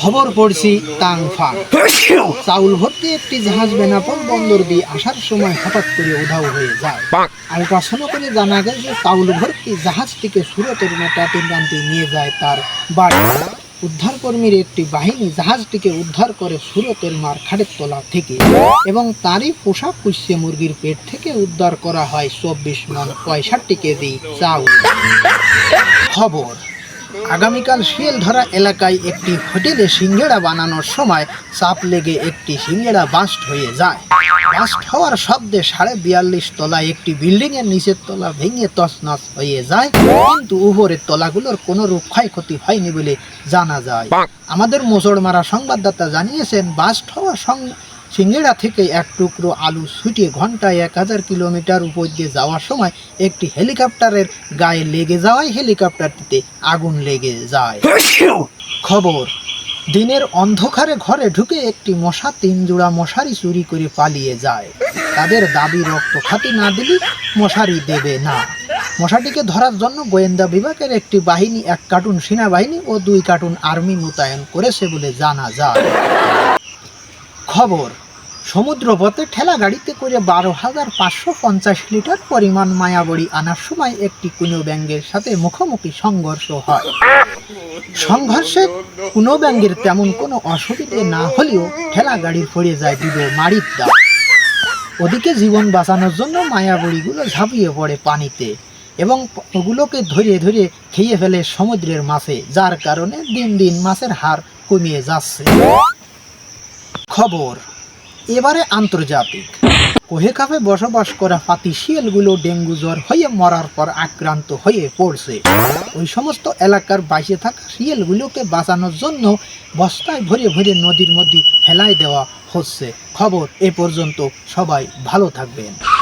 খবর পড়ছি তাং ফাং চাউল ভর্তি একটি জাহাজ বেনাপোল বন্দর দিয়ে আসার সময় হঠাৎ করে উধাও হয়ে যায়। আলট্রাসাউন্ড করে জানা গেছে চাউল ভর্তি জাহাজটিকে সুরতের মেটাতে টানতে নিয়ে যায় তার বাড়ি। উদ্ধারকর্মীর একটি বাহিনী জাহাজটিকে উদ্ধার করে সুরতের মার খাটের তলা থেকে এবং তারই পোশাক পুষ্যে মুরগির পেট থেকে উদ্ধার করা হয় চব্বিশ মন পঁয়ষট্টি কেজি চাউল। খবর। আগামীকাল শিয়ালধরা এলাকায় একটি হোটেলে সিঙ্গেড়া বানানোর সময় চাপ লেগে একটি সিঙ্গেড়া বাস্ট হয়ে যায়। বাস্ট হওয়ার শব্দে সাড়ে বিয়াল্লিশ তলায় একটি বিল্ডিং এর নিচের তলা ভেঙে তছনছ হয়ে যায় কিন্তু উপরের তলাগুলোর কোনো রূপ ক্ষয়ক্ষতি হয়নি বলে জানা যায়। আমাদের মোচড় মারা সংবাদদাতা জানিয়েছেন বাস্ট হওয়া সিঙ্গেড়া থেকে এক টুকরো আলু ছুটিয়ে ঘন্টায় এক হাজার কিলোমিটার উপর দিয়ে যাওয়ার সময় একটি হেলিকপ্টারের গায়ে লেগে যাওয়ায় হেলিকপ্টারটিতে আগুন লেগে যায়। খবর, দিনের অন্ধকারে ঘরে ঢুকে একটি মশা তিন জোড়া মশারি চুরি করে পালিয়ে যায়। তাদের দাবি রক্ত খাতি না দিলে মশারি দেবে না। মশাটিকে ধরার জন্য গোয়েন্দা বিভাগের একটি বাহিনী, এক কার্টুন সেনাবাহিনী ও দুই কার্টুন আর্মি মোতায়েন করেছে বলে জানা যায়। খবর সমুদ্রপথে ঠেলা গাড়িতে করে বারো হাজার পাঁচশো পঞ্চাশ লিটার পরিমাণ মায়াবড়ি আনার সময় একটি কুনো ব্যাঙ্গের সাথে মুখোমুখি সংঘর্ষ হয়। সংঘর্ষে কুনো ব্যাঙ্গের তেমন কোনো অসুবিধে না হলেও ঠেলা গাড়ির পড়ে যায় দুটো মারির দাম ওদিকে জীবন বাঁচানোর জন্য মায়াবড়িগুলো ঝাঁপিয়ে পড়ে পানিতে এবং ওগুলোকে ধরে ধরে খেয়ে ফেলে সমুদ্রের মাছে, যার কারণে দিন দিন মাছের হার কমিয়ে যাচ্ছে। খবর। এবারে আন্তর্জাতিক। কোহে কাপে বসবাস করা পাতি শিয়ালগুলো ডেঙ্গু জ্বর হয়ে মরার পর আক্রান্ত হয়ে পড়ছে। ওই সমস্ত এলাকার বাইরে থাকা শিয়ালগুলোকে বাঁচানোর জন্য বস্তায় ভরে ভরে নদীর মধ্যে ফেলায় দেওয়া হচ্ছে। খবর এ পর্যন্ত সবাই ভালো থাকবেন।